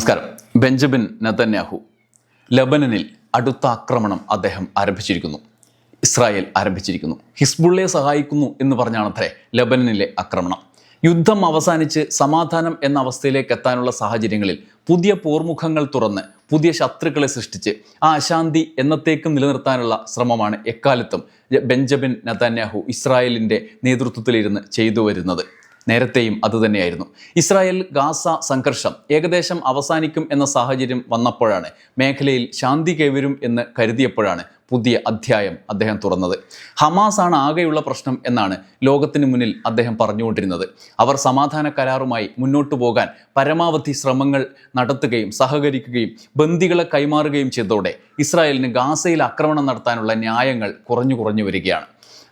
നമസ്കാരം. Benjamin Netanyahu. ലബനനിൽ അടുത്ത ആക്രമണം അദ്ദേഹം ആരംഭിച്ചിരിക്കുന്നു. ഇസ്രായേൽ ആരംഭിച്ചിരിക്കുന്നു. ഹിസ്ബുള്ളയെ സഹായിക്കുന്നു എന്ന് പറഞ്ഞാണത്രേ ലബനനിലെ ആക്രമണം. യുദ്ധം അവസാനിച്ച് സമാധാനം എന്ന അവസ്ഥയിലേക്ക് എത്താനുള്ള സാഹചര്യങ്ങളിൽ പുതിയ പോർമുഖങ്ങൾ തുറന്ന് പുതിയ ശത്രുക്കളെ സൃഷ്ടിച്ച് ആ അശാന്തി എന്നത്തേക്കും നിലനിർത്താനുള്ള ശ്രമമാണ് എക്കാലത്തും ബെഞ്ചമിൻ നതാന്യാഹു ഇസ്രായേലിന്റെ നേതൃത്വത്തിലിരുന്ന് ചെയ്തു വരുന്നത് നേരത്തെയും അതുതന്നെയായിരുന്നു ഇസ്രായേൽ ഗാസ സംഘർഷം ഏകദേശം അവസാനിക്കും എന്ന സാഹചര്യം വന്നപ്പോഴാണ് മേഖലയിൽ ശാന്തി കൈവരും എന്ന് കരുതിയപ്പോഴാണ് പുതിയ അധ്യായം അദ്ദേഹം തുറന്നത്. ഹമാസ് ആണ് ആകെയുള്ള പ്രശ്നം എന്നാണ് ലോകത്തിന് മുന്നിൽ അദ്ദേഹം പറഞ്ഞുകൊണ്ടിരുന്നത്. അവർ സമാധാന കരാറുമായി മുന്നോട്ടു പോകാൻ പരമാവധി ശ്രമങ്ങൾ നടത്തുകയും സഹകരിക്കുകയും ബന്ദികളെ കൈമാറുകയും ചെയ്തതോടെ ഇസ്രായേലിന് ഗാസയിൽ ആക്രമണം നടത്താനുള്ള ന്യായങ്ങൾ കുറഞ്ഞു കുറഞ്ഞു വരികയാണ്.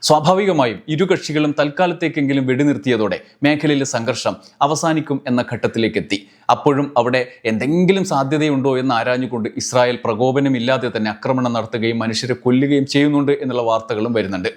സ്വാഭാവികമായും ഇരു കക്ഷികളും തൽക്കാലത്തേക്കെങ്കിലും വെടിനിർത്തിയതോടെ മേഖലയിലെ സംഘർഷം അവസാനിക്കും എന്ന ഘട്ടത്തിലേക്ക് എത്തി അപ്പോഴും അവിടെ എന്തെങ്കിലും സാധ്യതയുണ്ടോ എന്ന് ആരാഞ്ഞുകൊണ്ട് ഇസ്രായേൽ പ്രകോപനമില്ലാതെ തന്നെ ആക്രമണം നടത്തുകയും മനുഷ്യരെ കൊല്ലുകയും ചെയ്യുന്നുണ്ട് എന്നുള്ള വാർത്തകളും വരുന്നുണ്ട്.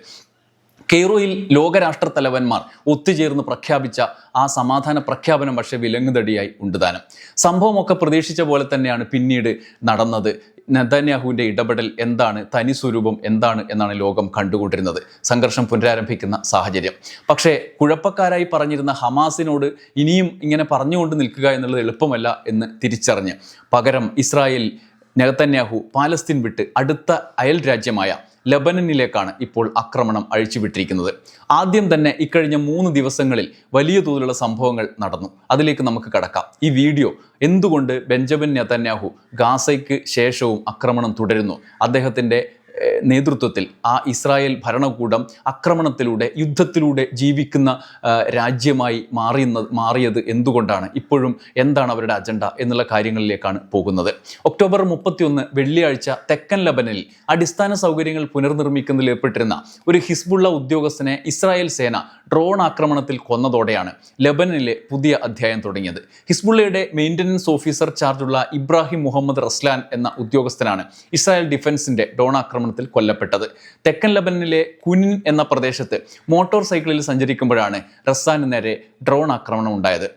കെയ്റോയിൽ ലോകരാഷ്ട്ര തലവന്മാർ ഒത്തുചേർന്ന് പ്രഖ്യാപിച്ച ആ സമാധാന പ്രഖ്യാപനം പക്ഷേ വിലങ്ങുതടിയായി ഉണ്ടുതാനും. സംഭവമൊക്കെ പ്രതീക്ഷിച്ച പോലെ തന്നെയാണ് പിന്നീട് നടന്നത്. നെതന്യാഹുവിന്റെ ഇടപെടൽ എന്താണ്? തനി സ്വരൂപം എന്താണ്? എന്നാണ് ലോകം കണ്ടുകൊണ്ടിരുന്നത്. സംഘർഷം പുനരാരംഭിക്കുന്ന സാഹചര്യം. പക്ഷേ കുഴപ്പക്കാരായി പറഞ്ഞിരുന്ന ഹമാസിനോട് ഇനിയും ഇങ്ങനെ പറഞ്ഞുകൊണ്ട് നിൽക്കുക എന്നുള്ളത് എളുപ്പമല്ല എന്ന് തിരിച്ചറിഞ്ഞ്. പകരം ഇസ്രായേൽ നെതന്യാഹു പാലസ്തീൻ വിട്ട് അടുത്ത അയൽ രാജ്യമായ ലബനനിലേക്കാണ് ഇപ്പോൾ ആക്രമണം അഴിച്ചുവിട്ടിരിക്കുന്നത്. ആദ്യം തന്നെ ഇക്കഴിഞ്ഞ മൂന്ന് ദിവസങ്ങളിൽ വലിയ തോതിലുള്ള സംഭവങ്ങൾ നടന്നു. അതിലേക്ക് നമുക്ക് കടക്കാം. ഈ വീഡിയോ എന്തുകൊണ്ട് ബെഞ്ചമിൻ നെതന്യാഹു ഗാസയ്ക്ക് ശേഷവും ആക്രമണം തുടരുന്നു? അദ്ദേഹത്തിന്റെ നേതൃത്വത്തിൽ ആ ഇസ്രായേൽ ഭരണകൂടം ആക്രമണത്തിലൂടെ യുദ്ധത്തിലൂടെ ജീവിക്കുന്ന രാജ്യമായി മാറിയുന്ന മാറിയത് എന്തുകൊണ്ടാണ്? ഇപ്പോഴും എന്താണ് അവരുടെ അജണ്ട എന്നുള്ള കാര്യങ്ങളിലേക്കാണ് പോകുന്നത്. ഒക്ടോബർ മുപ്പത്തിയൊന്ന് വെള്ളിയാഴ്ച തെക്കൻ ലബനിൽ അടിസ്ഥാന സൗകര്യങ്ങൾ പുനർനിർമ്മിക്കുന്നതിൽ ഏർപ്പെട്ടിരുന്ന ഒരു ഹിസ്ബുള്ള ഉദ്യോഗസ്ഥനെ ഇസ്രായേൽ സേന ഡ്രോൺ ആക്രമണത്തിൽ കൊന്നതോടെയാണ് ലബനിലെ പുതിയ അധ്യായം തുടങ്ങിയത്. ഹിസ്ബുള്ളയുടെ മെയിന്റനൻസ് ഓഫീസർ ചാർജുള്ള ഇബ്രാഹിം മുഹമ്മദ് റസ്ലാൻ എന്ന ഉദ്യോഗസ്ഥനാണ് ഇസ്രായേൽ ഡിഫൻസിന്റെ ഡ്രോൺ ആക്രമണത്തിൽ കൊല്ലപ്പെട്ടത്. തെക്കൻ ലബനിലെ കുനിൻ എന്ന പ്രദേശത്ത് മോട്ടോർ സൈക്കിളിൽ സഞ്ചരിക്കുമ്പോഴാണ് റസ്സാന് നേരെ ഡ്രോൺ ആക്രമണം ഉണ്ടായത്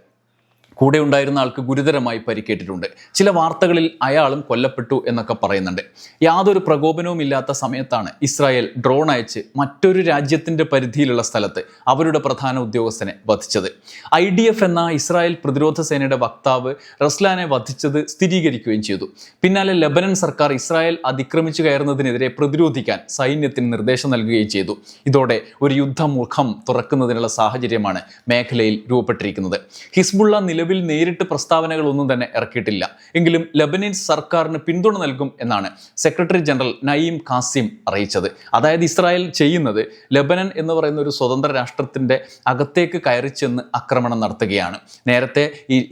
കൂടെ ഉണ്ടായിരുന്ന ആൾക്ക് ഗുരുതരമായി പരിക്കേറ്റിട്ടുണ്ട്. ചില വാർത്തകളിൽ അയാളും കൊല്ലപ്പെട്ടു എന്നൊക്കെ പറയുന്നുണ്ട്. യാതൊരു പ്രകോപനവും ഇല്ലാത്ത സമയത്താണ് ഇസ്രായേൽ ഡ്രോൺ അയച്ച് മറ്റൊരു രാജ്യത്തിന്റെ പരിധിയിലുള്ള സ്ഥലത്ത് അവരുടെ പ്രധാന ഉദ്യോഗസ്ഥനെ വധിച്ചത്. ഐ ഡി എഫ് എന്ന ഇസ്രായേൽ പ്രതിരോധ സേനയുടെ വക്താവ് റസ്ലാനെ വധിച്ചത് സ്ഥിരീകരിക്കുകയും ചെയ്തു. പിന്നാലെ ലബനൻ സർക്കാർ ഇസ്രായേൽ അതിക്രമിച്ചു കയറുന്നതിനെതിരെ പ്രതിരോധിക്കാൻ സൈന്യത്തിന് നിർദ്ദേശം നൽകുകയും ചെയ്തു. ഇതോടെ ഒരു യുദ്ധമുഖം തുറക്കുന്നതിനുള്ള സാഹചര്യമാണ് മേഖലയിൽ രൂപപ്പെട്ടിരിക്കുന്നത്. ഹിസ്ബുള്ള നിലവിൽ നേരിട്ട് പ്രസ്താവനകളൊന്നും തന്നെ ഇറക്കിയിട്ടില്ല. എങ്കിലും ലബനീൻ സർക്കാരിന് പിന്തുണ നൽകും എന്നാണ് സെക്രട്ടറി ജനറൽ നയീം കാസിം അറിയിച്ചത്. അതായത് ഇസ്രായേൽ ചെയ്യുന്നത് ലബനൻ എന്ന് പറയുന്ന ഒരു സ്വതന്ത്ര രാഷ്ട്രത്തിന്റെ അകത്തേക്ക് കയറി ചെന്ന് ആക്രമണം നടത്തുകയാണ്. നേരത്തെ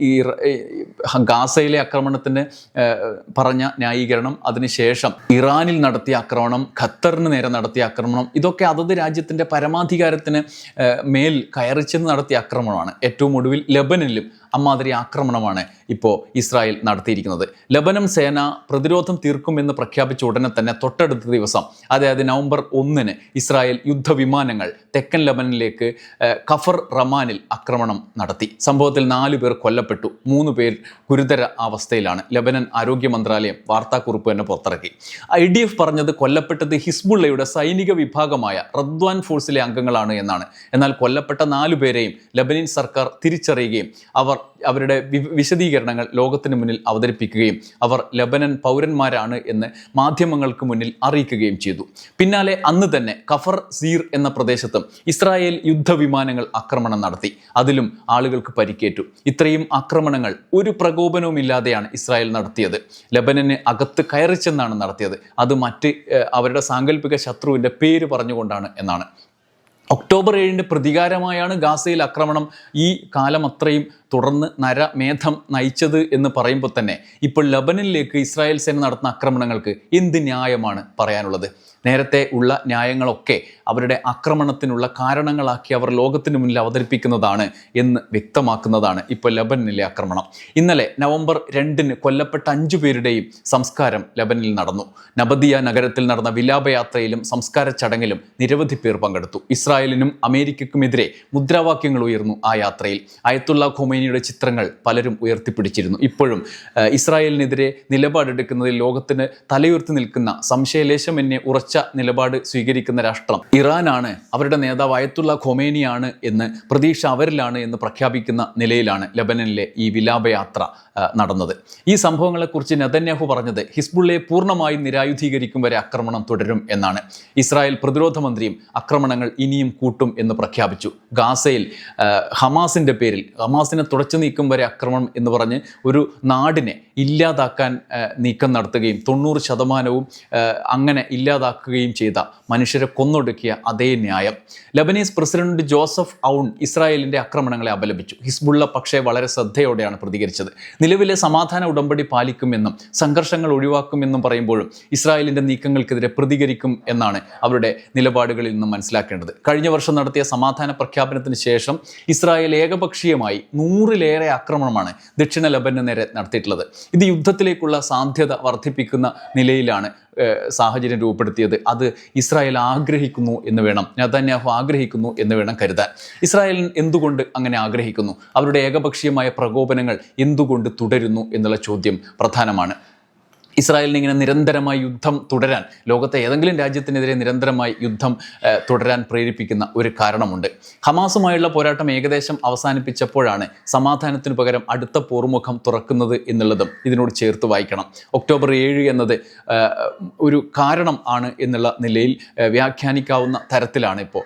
ഈ ഗാസയിലെ ആക്രമണത്തിന് പറഞ്ഞ ന്യായീകരണം അതിനുശേഷം ഇറാനിൽ നടത്തിയ ആക്രമണം ഖത്തറിന് നേരെ നടത്തിയ ആക്രമണം ഇതൊക്കെ അതത് രാജ്യത്തിന്റെ പരമാധികാരത്തിന് മേൽ കയറി ചെന്ന് നടത്തിയ ആക്രമണമാണ്. ഏറ്റവും ഒടുവിൽ ലബനനിലും അമ്മാതിരി ആക്രമണമാണ് ഇപ്പോൾ ഇസ്രായേൽ നടത്തിയിരിക്കുന്നത്. ലബനം സേന പ്രതിരോധം തീർക്കുമെന്ന് പ്രഖ്യാപിച്ച ഉടനെ തന്നെ തൊട്ടടുത്ത ദിവസം അതായത് നവംബർ ഒന്നിന് ഇസ്രായേൽ യുദ്ധവിമാനങ്ങൾ തെക്കൻ ലബനിലേക്ക് കഫർ റമാനിൽ ആക്രമണം നടത്തി. സംഭവത്തിൽ നാലു പേർ കൊല്ലപ്പെട്ടു മൂന്ന് പേർ ഗുരുതര അവസ്ഥയിലാണ്. ലബനൻ ആരോഗ്യ മന്ത്രാലയം വാർത്താക്കുറിപ്പ് തന്നെ പുറത്തിറക്കി. ഐ ഡി എഫ് പറഞ്ഞത് കൊല്ലപ്പെട്ടത് ഹിസ്ബുള്ളയുടെ സൈനിക വിഭാഗമായ റദ്വാൻ ഫോഴ്സിലെ അംഗങ്ങളാണ് എന്നാണ്. എന്നാൽ കൊല്ലപ്പെട്ട നാലു പേരെയും ലബനീൻ സർക്കാർ തിരിച്ചറിയുകയും അവർ അവരുടെ വിശദീകരണങ്ങൾ ലോകത്തിന് മുന്നിൽ അവതരിപ്പിക്കുകയും അവർ ലബനൻ പൗരന്മാരാണ് എന്ന് മാധ്യമങ്ങൾക്ക് മുന്നിൽ അറിയിക്കുകയും ചെയ്തു. പിന്നാലെ അന്ന് തന്നെ കഫർ സീർ എന്ന പ്രദേശത്തും ഇസ്രായേൽ യുദ്ധവിമാനങ്ങൾ ആക്രമണം നടത്തി. അതിലും ആളുകൾക്ക് പരിക്കേറ്റു. ഇത്രയും ആക്രമണങ്ങൾ ഒരു പ്രകോപനവുമില്ലാതെയാണ് ഇസ്രായേൽ നടത്തിയത്. ലബനന് അകത്ത് കയറി ചെന്നാണ് നടത്തിയത്. അത് മറ്റ് അവരുടെ സാങ്കല്പിക ശത്രുവിന്റെ പേര് പറഞ്ഞുകൊണ്ടാണ് എന്നാണ്. ഒക്ടോബർ ഏഴിന്റെ പ്രതികാരമായാണ് ഗാസയിൽ ആക്രമണം. ഈ കാലം അത്രയും തുടർന്ന് നരമേധം നയിച്ചത് എന്ന് പറയുമ്പോൾ തന്നെ ഇപ്പോൾ ലബനിലേക്ക് ഇസ്രായേൽ സേന നടത്തുന്ന ആക്രമണങ്ങൾക്ക് എന്ത് ന്യായമാണ് പറയാനുള്ളത്? നേരത്തെ ഉള്ള ന്യായങ്ങളൊക്കെ അവരുടെ ആക്രമണത്തിനുള്ള കാരണങ്ങളാക്കി അവർ ലോകത്തിന് മുന്നിൽ അവതരിപ്പിക്കുന്നതാണ് എന്ന് വ്യക്തമാക്കുന്നതാണ് ഇപ്പോൾ ലബനിലെ ആക്രമണം. ഇന്നലെ നവംബർ രണ്ടിന് കൊല്ലപ്പെട്ട അഞ്ചു പേരുടെയും സംസ്കാരം ലബനിൽ നടന്നു. നബദിയ നഗരത്തിൽ നടന്ന വിലാപയാത്രയിലും സംസ്കാര ചടങ്ങിലും നിരവധി പേർ പങ്കെടുത്തു. ഇസ്രായേലിനും അമേരിക്കക്കുമെതിരെ മുദ്രാവാക്യങ്ങൾ ഉയർന്നു ആ യാത്രയിൽ. അയത്തുള്ള ഖൊമൈനി ഖൊമേനിയുടെ ചിത്രങ്ങൾ പലരും ഉയർത്തിപ്പിടിച്ചിരുന്നു. ഇപ്പോഴും ഇസ്രായേലിനെതിരെ നിലപാടെടുക്കുന്നതിൽ ലോകത്തിന് തലയുയർത്തി നിൽക്കുന്ന സംശയലേശം എന്നെ ഉറച്ച നിലപാട് സ്വീകരിക്കുന്ന രാഷ്ട്രം ഇറാനാണ്. അവരുടെ നേതാവ് അയത്തുള്ള ഖൊമേനിയാണ് എന്ന് പ്രതീക്ഷ അവരിലാണ് എന്ന് പ്രഖ്യാപിക്കുന്ന നിലയിലാണ് ലബനനിലെ ഈ വിലാപയാത്ര നടന്നത്. ഈ സംഭവങ്ങളെക്കുറിച്ച് നെതന്യാഹു പറഞ്ഞത് ഹിസ്ബുള്ളയെ പൂർണമായും നിരായുധീകരിക്കും വരെ ആക്രമണം തുടരും എന്നാണ്. ഇസ്രായേൽ പ്രതിരോധ മന്ത്രിയും ആക്രമണങ്ങൾ ഇനിയും കൂട്ടും എന്ന് പ്രഖ്യാപിച്ചു. ഗാസയിൽ ഹമാസിന്റെ പേരിൽ ഹമാസിനെ തുടച്ചു നീക്കും വരെ ആക്രമണം എന്ന് പറഞ്ഞ് ഒരു നാടിനെ ഇല്ലാതാക്കാൻ നീക്കം നടത്തുകയും തൊണ്ണൂറ് ശതമാനവും അങ്ങനെ ഇല്ലാതാക്കുകയും ചെയ്ത മനുഷ്യരെ കൊന്നൊടുക്കിയ അതേ ന്യായം. ലബനീസ് പ്രസിഡന്റ് ജോസഫ് ഔൺ ഇസ്രായേലിന്റെ ആക്രമണങ്ങളെ അപലപിച്ചു. ഹിസ്ബുള്ള പക്ഷേ വളരെ ശ്രദ്ധയോടെയാണ് പ്രതികരിച്ചത്. നിലവിലെ സമാധാന ഉടമ്പടി പാലിക്കുമെന്നും സംഘർഷങ്ങൾ ഒഴിവാക്കുമെന്നും പറയുമ്പോഴും ഇസ്രായേലിന്റെ നീക്കങ്ങൾക്കെതിരെ പ്രതികരിക്കും എന്നാണ് അവരുടെ നിലപാടുകളിൽ നിന്നും മനസ്സിലാക്കേണ്ടത്. കഴിഞ്ഞ വർഷം നടത്തിയ സമാധാന പ്രഖ്യാപനത്തിന് ശേഷം ഇസ്രായേൽ ഏകപക്ഷീയമായി നൂറിലേറെ ആക്രമണമാണ് ദക്ഷിണ ലബനു നേരെ നടത്തിയിട്ടുള്ളത്. ഇത് യുദ്ധത്തിലേക്കുള്ള സാധ്യത വർദ്ധിപ്പിക്കുന്ന നിലയിലാണ് സാഹചര്യം രൂപപ്പെടുത്തിയത്. അത് ഇസ്രായേൽ ആഗ്രഹിക്കുന്നു എന്ന് വേണം നെതന്യാഹു ആഗ്രഹിക്കുന്നു എന്ന് വേണം കരുതാൻ. ഇസ്രായേൽ എന്തുകൊണ്ട് അങ്ങനെ ആഗ്രഹിക്കുന്നു? അവരുടെ ഏകപക്ഷീയമായ പ്രകോപനങ്ങൾ എന്തുകൊണ്ട് തുടരുന്നു എന്നുള്ള ചോദ്യം പ്രധാനമാണ്. ഇസ്രായേലിന് ഇങ്ങനെ നിരന്തരമായി യുദ്ധം തുടരാൻ ലോകത്തെ ഏതെങ്കിലും രാജ്യത്തിനെതിരെ നിരന്തരമായി യുദ്ധം തുടരാൻ പ്രേരിപ്പിക്കുന്ന ഒരു കാരണമുണ്ട്. ഹമാസുമായുള്ള പോരാട്ടം ഏകദേശം അവസാനിപ്പിച്ചപ്പോഴാണ് സമാധാനത്തിനു പകരം അടുത്ത പോർമുഖം തുറക്കുന്നത് എന്നുള്ളതും ഇതിനോട് ചേർത്ത് വായിക്കണം. ഒക്ടോബർ ഏഴ് എന്നത് ഒരു കാരണം ആണ് എന്നുള്ള നിലയിൽ വ്യാഖ്യാനിക്കാവുന്ന തരത്തിലാണ് ഇപ്പോൾ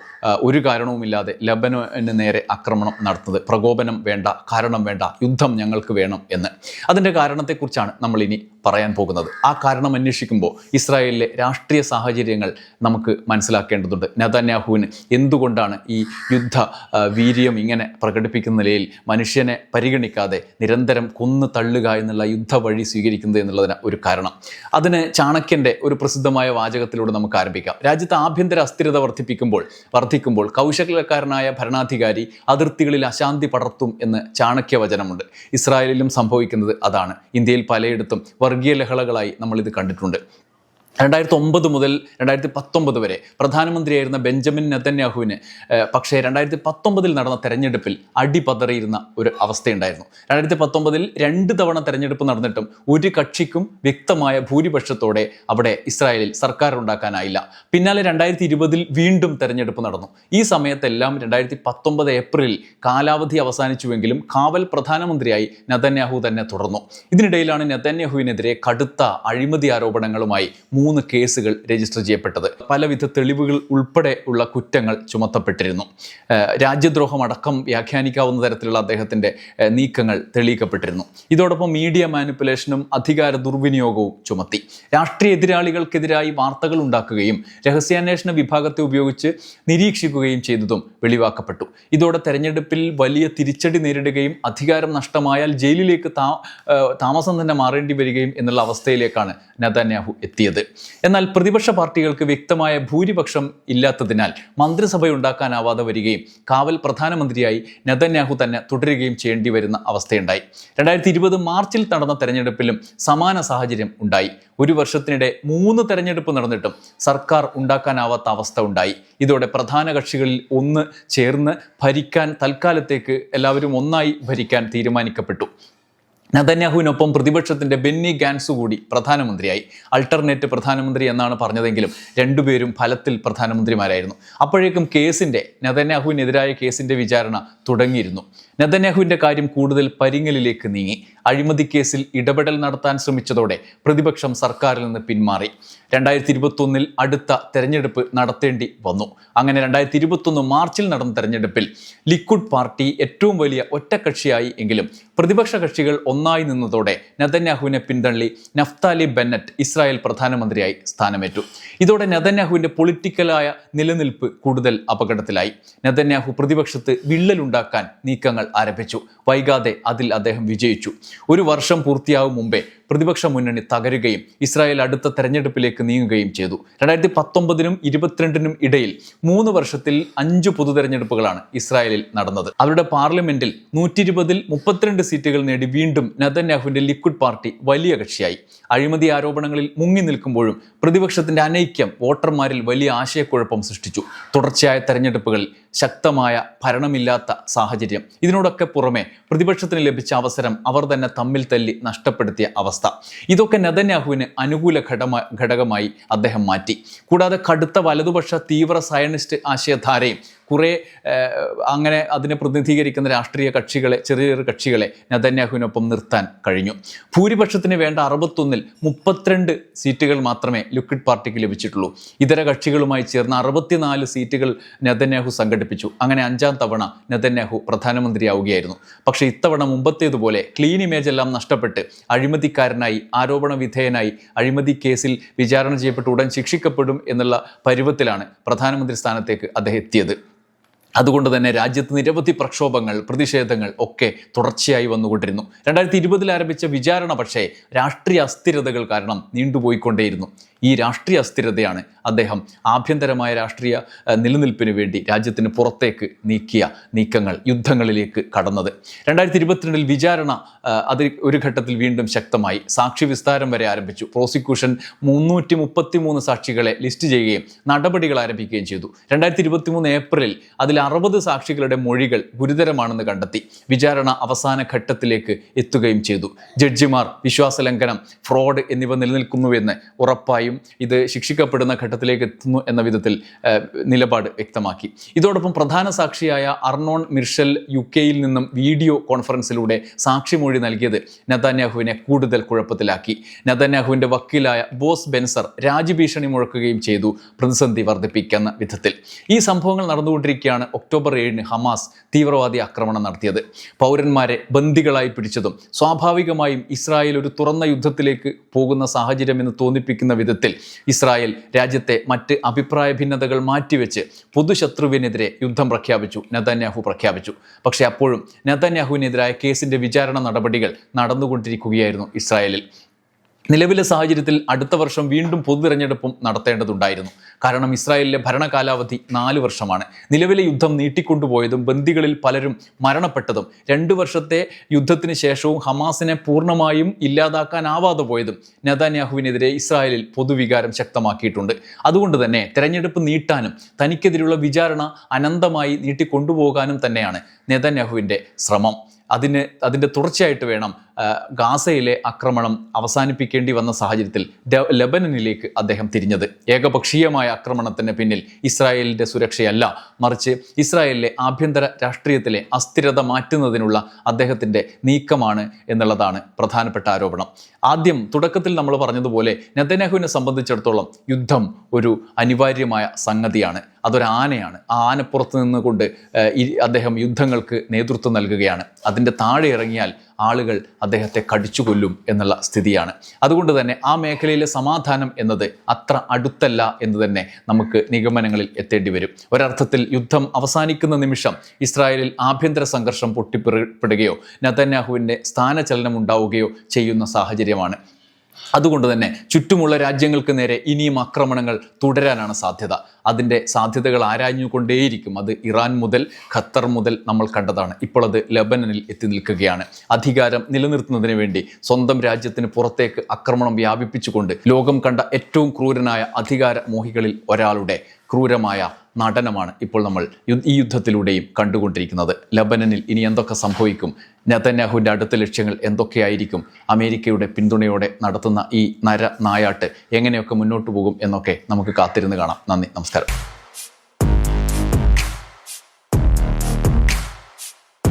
ഒരു കാരണവുമില്ലാതെ ലബനന് നേരെ ആക്രമണം നടത്തുന്നത്. പ്രകോപനം വേണ്ട കാരണം വേണ്ട യുദ്ധം ഞങ്ങൾക്ക് വേണം എന്ന്. അതിന്റെ കാരണത്തെക്കുറിച്ചാണ് നമ്മളിനി പറയാൻ പോകുന്നത്. ആ കാരണം അന്വേഷിക്കുമ്പോൾ ഇസ്രായേലിലെ രാഷ്ട്രീയ സാഹചര്യങ്ങൾ നമുക്ക് മനസ്സിലാക്കേണ്ടതുണ്ട്. നദാന്യാഹുവിന് എന്തുകൊണ്ടാണ് ഈ യുദ്ധ വീര്യം ഇങ്ങനെ പ്രകടിപ്പിക്കുന്ന നിലയിൽ മനുഷ്യനെ പരിഗണിക്കാതെ നിരന്തരം കൊന്നു തള്ളുക എന്നുള്ള യുദ്ധ വഴി സ്വീകരിക്കുന്നത് എന്നുള്ളതിന് ഒരു കാരണം. അതിന് ചാണക്യന്റെ ഒരു പ്രസിദ്ധമായ വാചകത്തിലൂടെ നമുക്ക് ആരംഭിക്കാം. രാജ്യത്ത് ആഭ്യന്തര അസ്ഥിരത വർദ്ധിപ്പിക്കുമ്പോൾ വർദ്ധിക്കുമ്പോൾ കൗശലക്കാരനായ ഭരണാധികാരി അതിർത്തികളിൽ അശാന്തി പടർത്തും എന്ന് ചാണക്യ വചനമുണ്ട് ഇസ്രായേലിലും സംഭവിക്കുന്നത് അതാണ്. ഇന്ത്യയിൽ പലയിടത്തും വർഗീയ ലഹളകളായി നമ്മൾ ഇത് കണ്ടിട്ടുണ്ട്. രണ്ടായിരത്തി ഒമ്പത് മുതൽ രണ്ടായിരത്തി പത്തൊമ്പത് വരെ പ്രധാനമന്ത്രിയായിരുന്ന ബെഞ്ചമിൻ നെത്തന്യാഹുവിന് പക്ഷേ രണ്ടായിരത്തി പത്തൊമ്പതിൽ നടന്ന തെരഞ്ഞെടുപ്പിൽ അടിപതറിയിരുന്ന ഒരു അവസ്ഥയുണ്ടായിരുന്നു. രണ്ടായിരത്തി പത്തൊമ്പതിൽ രണ്ട് തവണ തെരഞ്ഞെടുപ്പ് നടന്നിട്ടും ഒരു കക്ഷിക്കും വ്യക്തമായ ഭൂരിപക്ഷത്തോടെ അവിടെ ഇസ്രായേലിൽ സർക്കാർ ഉണ്ടാക്കാനായില്ല പിന്നാലെ രണ്ടായിരത്തി ഇരുപതിൽ വീണ്ടും തെരഞ്ഞെടുപ്പ് നടന്നു. ഈ സമയത്തെല്ലാം രണ്ടായിരത്തി പത്തൊമ്പത് ഏപ്രിലിൽ കാലാവധി അവസാനിച്ചുവെങ്കിലും കാവൽ പ്രധാനമന്ത്രിയായി നെതന്യാഹു തന്നെ തുടർന്നു. ഇതിനിടയിലാണ് നെതന്യാഹുവിനെതിരെ കടുത്ത അഴിമതി ആരോപണങ്ങളുമായി മൂന്ന് കേസുകൾ രജിസ്റ്റർ ചെയ്യപ്പെട്ടത്. പലവിധ തെളിവുകൾ ഉൾപ്പെടെ ഉള്ള കുറ്റങ്ങൾ ചുമത്തപ്പെട്ടിരുന്നു. രാജ്യദ്രോഹം അടക്കം വ്യാഖ്യാനിക്കാവുന്ന തരത്തിലുള്ള അദ്ദേഹത്തിന്റെ നീക്കങ്ങൾ തെളിയിക്കപ്പെട്ടിരുന്നു. ഇതോടൊപ്പം മീഡിയ മാനിപ്പുലേഷനും അധികാര ദുർവിനിയോഗവും ചുമത്തി. രാഷ്ട്രീയ എതിരാളികൾക്കെതിരായി വാർത്തകൾ ഉണ്ടാക്കുകയും രഹസ്യാന്വേഷണ വിഭാഗത്തെ ഉപയോഗിച്ച് നിരീക്ഷിക്കുകയും ചെയ്തതും വെളിവാക്കപ്പെട്ടു. ഇതോടെ തെരഞ്ഞെടുപ്പിൽ വലിയ തിരിച്ചടി നേരിടുകയും അധികാരം നഷ്ടമായാൽ ജയിലിലേക്ക് താമസം തന്നെ മാറേണ്ടി വരികയും എന്നുള്ള അവസ്ഥയിലേക്കാണ് നതന്യാഹു എത്തിയത്. എന്നാൽ പ്രതിപക്ഷ പാർട്ടികൾക്ക് വ്യക്തമായ ഭൂരിപക്ഷം ഇല്ലാത്തതിനാൽ മന്ത്രിസഭ ഉണ്ടാക്കാനാവാതെ വരികയും കാവൽ പ്രധാനമന്ത്രിയായി നെതന്യാഹു തന്നെ തുടരുകയും ചെയ്യേണ്ടി വരുന്ന അവസ്ഥയുണ്ടായി. രണ്ടായിരത്തി ഇരുപത് മാർച്ചിൽ നടന്ന തെരഞ്ഞെടുപ്പിലും സമാന സാഹചര്യം ഉണ്ടായി. ഒരു വർഷത്തിനിടെ മൂന്ന് തെരഞ്ഞെടുപ്പ് നടന്നിട്ടും സർക്കാർ ഉണ്ടാക്കാനാവാത്ത അവസ്ഥ ഉണ്ടായി. ഇതോടെ പ്രധാന കക്ഷികളിൽ ഒന്ന് ചേർന്ന് ഭരിക്കാൻ തൽക്കാലത്തേക്ക് എല്ലാവരും ഒന്നായി ഭരിക്കാൻ തീരുമാനിക്കപ്പെട്ടു. നതന്യാഹുവിനൊപ്പം പ്രതിപക്ഷത്തിന്റെ ബെന്നി ഗാൻസു കൂടി പ്രധാനമന്ത്രിയായി. അൾട്ടർനേറ്റ് പ്രധാനമന്ത്രി എന്നാണ് പറഞ്ഞതെങ്കിലും രണ്ടുപേരും ഫലത്തിൽ പ്രധാനമന്ത്രിമാരായിരുന്നു. അപ്പോഴേക്കും കേസിന്റെ നതന്യാഹുവിനെതിരായ കേസിന്റെ വിചാരണ തുടങ്ങിയിരുന്നു. നെതന്യാഹുവിന്റെ കാര്യം കൂടുതൽ പരിങ്ങലിലേക്ക് നീങ്ങി. അഴിമതി കേസിൽ ഇടപെടൽ നടത്താൻ ശ്രമിച്ചതോടെ പ്രതിപക്ഷം സർക്കാരിൽ നിന്ന് പിന്മാറി. രണ്ടായിരത്തി ഇരുപത്തൊന്നിൽ അടുത്ത തെരഞ്ഞെടുപ്പ് നടത്തേണ്ടി വന്നു. അങ്ങനെ രണ്ടായിരത്തി ഇരുപത്തൊന്ന് മാർച്ചിൽ നടന്ന തെരഞ്ഞെടുപ്പിൽ ലിക്വിഡ് പാർട്ടി ഏറ്റവും വലിയ ഒറ്റക്കക്ഷിയായി എങ്കിലും പ്രതിപക്ഷ കക്ഷികൾ ഒന്നായി നിന്നതോടെ നെതന്യാഹുവിനെ പിന്തള്ളി നഫ്താലി ബെന്നറ്റ് ഇസ്രായേൽ പ്രധാനമന്ത്രിയായി സ്ഥാനമേറ്റു. ഇതോടെ നെതന്യാഹുവിന്റെ പൊളിറ്റിക്കലായ നിലനിൽപ്പ് കൂടുതൽ അപകടത്തിലായി. നെതന്യാഹു പ്രതിപക്ഷത്ത് വിള്ളലുണ്ടാക്കാൻ നീക്കങ്ങൾ ആരംഭിച്ചു. വൈകാതെ അതിൽ അദ്ദേഹം വിജയിച്ചു. ഒരു വർഷം പൂർത്തിയാകും മുമ്പേ പ്രതിപക്ഷ മുന്നണി തകരുകയും ഇസ്രായേൽ അടുത്ത തെരഞ്ഞെടുപ്പിലേക്ക് നീങ്ങുകയും ചെയ്തു. രണ്ടായിരത്തി പത്തൊമ്പതിനും ഇരുപത്തിരണ്ടിനും ഇടയിൽ മൂന്ന് വർഷത്തിൽ അഞ്ച് പൊതു തെരഞ്ഞെടുപ്പുകളാണ് ഇസ്രായേലിൽ നടന്നത്. അവരുടെ പാർലമെന്റിൽ നൂറ്റി ഇരുപതിൽ മുപ്പത്തിരണ്ട് സീറ്റുകൾ നേടി വീണ്ടും നെതന്യാഹുവിന്റെ ലിക്വിഡ് പാർട്ടി വലിയ കക്ഷിയായി. അഴിമതി ആരോപണങ്ങളിൽ മുങ്ങി നിൽക്കുമ്പോഴും പ്രതിപക്ഷത്തിന്റെ അനൈക്യം വോട്ടർമാരിൽ വലിയ ആശയക്കുഴപ്പം സൃഷ്ടിച്ചു. തുടർച്ചയായ തെരഞ്ഞെടുപ്പുകളിൽ ശക്തമായ ഭരണമില്ലാത്ത സാഹചര്യം. ഇതിനോടൊക്കെ പുറമെ പ്രതിപക്ഷത്തിന് ലഭിച്ച അവസരം അവർ തന്നെ തമ്മിൽ തല്ലി നഷ്ടപ്പെടുത്തിയ അവസ്ഥ. ഇതൊക്കെ നെതന്യാഹുവിന് അനുകൂല ഘടമ ഘടകമായി അദ്ദേഹം മാറ്റി. കൂടാതെ കടുത്ത വലതുപക്ഷ തീവ്ര സയനിസ്റ്റ് ആശയധാരയും കുറേ അങ്ങനെ അതിനെ പ്രതിനിധീകരിക്കുന്ന രാഷ്ട്രീയ കക്ഷികളെ ചെറിയ ചെറിയ കക്ഷികളെ നതന്യാഹുവിനൊപ്പം നിർത്താൻ കഴിഞ്ഞു. ഭൂരിപക്ഷത്തിന് വേണ്ട അറുപത്തൊന്നിൽ മുപ്പത്തിരണ്ട് സീറ്റുകൾ മാത്രമേ ലിക്വിഡ് പാർട്ടിക്ക് ലഭിച്ചിട്ടുള്ളൂ. ഇതര കക്ഷികളുമായി ചേർന്ന് അറുപത്തിനാല് സീറ്റുകൾ നെതന്യാഹു സംഘടിപ്പിച്ചു. അങ്ങനെ അഞ്ചാം തവണ നെതന്യാഹു പ്രധാനമന്ത്രിയാവുകയായിരുന്നു. പക്ഷേ ഇത്തവണ മുമ്പത്തേതുപോലെ ക്ലീൻ ഇമേജ് എല്ലാം നഷ്ടപ്പെട്ട് അഴിമതിക്കാരനായി ആരോപണ വിധേയനായി അഴിമതി കേസിൽ വിചാരണ ചെയ്യപ്പെട്ട് ഉടൻ ശിക്ഷിക്കപ്പെടും എന്നുള്ള പരുവത്തിലാണ് പ്രധാനമന്ത്രി സ്ഥാനത്തേക്ക് അദ്ദേഹം എത്തിയത്. അതുകൊണ്ട് തന്നെ രാജ്യത്ത് നിരവധി പ്രക്ഷോഭങ്ങൾ പ്രതിഷേധങ്ങൾ ഒക്കെ തുടർച്ചയായി വന്നുകൊണ്ടിരുന്നു. രണ്ടായിരത്തി ഇരുപതിൽ ആരംഭിച്ച വിചാരണ പക്ഷേ രാഷ്ട്രീയ അസ്ഥിരതകൾ കാരണം നീണ്ടുപോയിക്കൊണ്ടേയിരുന്നു. ഈ രാഷ്ട്രീയ അസ്ഥിരതയാണ് അദ്ദേഹം ആഭ്യന്തരമായ രാഷ്ട്രീയ നിലനിൽപ്പിന് വേണ്ടി രാജ്യത്തിന് പുറത്തേക്ക് നീക്കിയ നീക്കങ്ങൾ യുദ്ധങ്ങളിലേക്ക് കടന്നത്. രണ്ടായിരത്തി ഇരുപത്തിരണ്ടിൽ വിചാരണ അത് ഒരു ഘട്ടത്തിൽ വീണ്ടും ശക്തമായി. സാക്ഷി വിസ്താരം വരെ ആരംഭിച്ചു. പ്രോസിക്യൂഷൻ മുന്നൂറ്റി മുപ്പത്തി മൂന്ന് സാക്ഷികളെ ലിസ്റ്റ് ചെയ്യുകയും നടപടികൾ ആരംഭിക്കുകയും ചെയ്തു. രണ്ടായിരത്തി ഇരുപത്തി മൂന്ന് ഏപ്രിലിൽ അതിൽ അറുപത് സാക്ഷികളുടെ മൊഴികൾ ഗുരുതരമാണെന്ന് കണ്ടെത്തി. വിചാരണ അവസാന ഘട്ടത്തിലേക്ക് എത്തുകയും ചെയ്തു. ജഡ്ജിമാർ വിശ്വാസലംഘനം ഫ്രോഡ് എന്നിവ നിലനിൽക്കുന്നുവെന്ന് ഉറപ്പായും ഇത് ശിക്ഷിക്കപ്പെടുന്ന ഘട്ടത്തിലേക്ക് എത്തുന്നു എന്ന വിധത്തിൽ നിലപാട് വ്യക്തമാക്കി. ഇതോടൊപ്പം പ്രധാന സാക്ഷിയായ അർണോൺ മിർഷൽ യു കെയിൽ നിന്നും വീഡിയോ കോൺഫറൻസിലൂടെ സാക്ഷിമൊഴി നൽകിയത് നദാന്യാഹുവിനെ കൂടുതൽ കുഴപ്പത്തിലാക്കി. നെതാന്യാഹുവിന്റെ വക്കീലായ ബോസ് ബെൻസർ രാജ്യഭീഷണി മുഴക്കുകയും ചെയ്തു പ്രതിസന്ധി വർദ്ധിപ്പിക്കുന്ന വിധത്തിൽ. ഈ സംഭവങ്ങൾ നടന്നുകൊണ്ടിരിക്കുകയാണ് ഒക്ടോബർ ഏഴിന് ഹമാസ് തീവ്രവാദി ആക്രമണം നടത്തിയത്. പൗരന്മാരെ ബന്ദികളായി പിടിച്ചതും സ്വാഭാവികമായും ഇസ്രായേൽ ഒരു തുറന്ന യുദ്ധത്തിലേക്ക് പോകുന്ന സാഹചര്യം എന്ന് തോന്നിപ്പിക്കുന്ന വിധത്തിൽ ഇസ്രായേൽ രാജ്യത്തെ മറ്റ് അഭിപ്രായ ഭിന്നതകൾ മാറ്റിവെച്ച് പൊതുശത്രുവിനെതിരെ യുദ്ധം പ്രഖ്യാപിച്ചു നെതന്യാഹു പ്രഖ്യാപിച്ചു. പക്ഷേ അപ്പോഴും നെതന്യാഹുവിനെതിരായ കേസിന്റെ വിചാരണ നടപടികൾ നടന്നുകൊണ്ടിരിക്കുകയായിരുന്നു ഇസ്രായേലിൽ. നിലവിലെ സാഹചര്യത്തിൽ അടുത്ത വർഷം വീണ്ടും പൊതു തിരഞ്ഞെടുപ്പും നടത്തേണ്ടതുണ്ടായിരുന്നു. കാരണം ഇസ്രായേലിലെ ഭരണകാലാവധി നാല് വർഷമാണ്. നിലവിലെ യുദ്ധം നീട്ടിക്കൊണ്ടുപോയതും ബന്ദികളിൽ പലരും മരണപ്പെട്ടതും രണ്ടു വർഷത്തെ യുദ്ധത്തിന് ശേഷവും ഹമാസിനെ പൂർണമായും ഇല്ലാതാക്കാനാവാതെ പോയതും നെതാന്യാഹുവിനെതിരെ ഇസ്രായേലിൽ പൊതുവികാരം ശക്തമാക്കിയിട്ടുണ്ട്. അതുകൊണ്ട് തന്നെ തെരഞ്ഞെടുപ്പ് നീട്ടാനും തനിക്കെതിരെയുള്ള വിചാരണ അനന്തമായി നീട്ടിക്കൊണ്ടുപോകാനും തന്നെയാണ് നെതന്യാഹുവിന്റെ ശ്രമം. അതിന് അതിന്റെ തുടർച്ചയായിട്ട് വേണം ഗാസയിലെ ആക്രമണം അവസാനിപ്പിക്കേണ്ടി വന്ന സാഹചര്യത്തിൽ ലബനനിലേക്ക് അദ്ദേഹം തിരിഞ്ഞത്. ഏകപക്ഷീയമായ ആക്രമണത്തിന് പിന്നിൽ ഇസ്രായേലിന്റെ സുരക്ഷയല്ല. മറിച്ച് ഇസ്രായേലിലെ ആഭ്യന്തര രാഷ്ട്രീയത്തിലെ അസ്ഥിരത മാറ്റുന്നതിനുള്ള അദ്ദേഹത്തിന്റെ നീക്കമാണ് എന്നുള്ളതാണ് പ്രധാനപ്പെട്ട ആരോപണം. ആദ്യം തുടക്കത്തിൽ നമ്മൾ പറഞ്ഞതുപോലെ നെതന്യാഹുവിനെ സംബന്ധിച്ചിടത്തോളം യുദ്ധം ഒരു അനിവാര്യമായ സംഗതിയാണ്. അതൊരു ആനയാണ്. ആ ആനപ്പുറത്ത് നിന്നുകൊണ്ട് അദ്ദേഹം യുദ്ധങ്ങൾക്ക് നേതൃത്വം നൽകുകയാണ്. അതിന്റെ താഴെ ഇറങ്ങിയാൽ ആളുകൾ അദ്ദേഹത്തെ കടിച്ചു കൊല്ലും എന്നുള്ള സ്ഥിതിയാണ്. അതുകൊണ്ട് തന്നെ ആ മേഖലയിലെ സമാധാനം എന്നത് അത്ര അടുത്തല്ല എന്ന് തന്നെ നമുക്ക് നിഗമനങ്ങളിൽ എത്തേണ്ടി വരും. ഒരർത്ഥത്തിൽ യുദ്ധം അവസാനിക്കുന്ന നിമിഷം ഇസ്രായേലിൽ ആഭ്യന്തര സംഘർഷം പൊട്ടിപ്പുറപ്പെടുകയോ നതന്യാഹുവിന്റെ സ്ഥാനചലനം ഉണ്ടാവുകയോ ചെയ്യുന്ന സാഹചര്യമാണ്. അതുകൊണ്ട് തന്നെ ചുറ്റുമുള്ള രാജ്യങ്ങൾക്ക് നേരെ ഇനിയും ആക്രമണങ്ങൾ തുടരാനാണ് സാധ്യത. അതിന്റെ സാധ്യതകൾ ആരാഞ്ഞുകൊണ്ടേയിരിക്കും. അത് ഇറാൻ മുതൽ ഖത്തർ മുതൽ നമ്മൾ കണ്ടതാണ്. ഇപ്പോൾ അത് ലബനനിൽ എത്തി നിൽക്കുകയാണ്. അധികാരം നിലനിർത്തുന്നതിന് വേണ്ടി സ്വന്തം രാജ്യത്തിന് പുറത്തേക്ക് ആക്രമണം വ്യാപിപ്പിച്ചുകൊണ്ട് ലോകം കണ്ട ഏറ്റവും ക്രൂരനായ അധികാര മോഹികളിൽ ഒരാളുടെ ക്രൂരമായ നടനമാണ് ഇപ്പോൾ നമ്മൾ ഈ യുദ്ധത്തിലൂടെയും കണ്ടുകൊണ്ടിരിക്കുന്നത്. ലബനനിൽ ഇനി എന്തൊക്കെ സംഭവിക്കും? നെതന്യാഹുവിന്റെ അടുത്ത ലക്ഷ്യങ്ങൾ എന്തൊക്കെയായിരിക്കും? അമേരിക്കയുടെ പിന്തുണയോടെ നടത്തുന്ന ഈ നര നായാട്ട് എങ്ങനെയൊക്കെ മുന്നോട്ട് പോകും എന്നൊക്കെ നമുക്ക് കാത്തിരുന്ന് കാണാം. നന്ദി നമസ്കാരം. Hasta.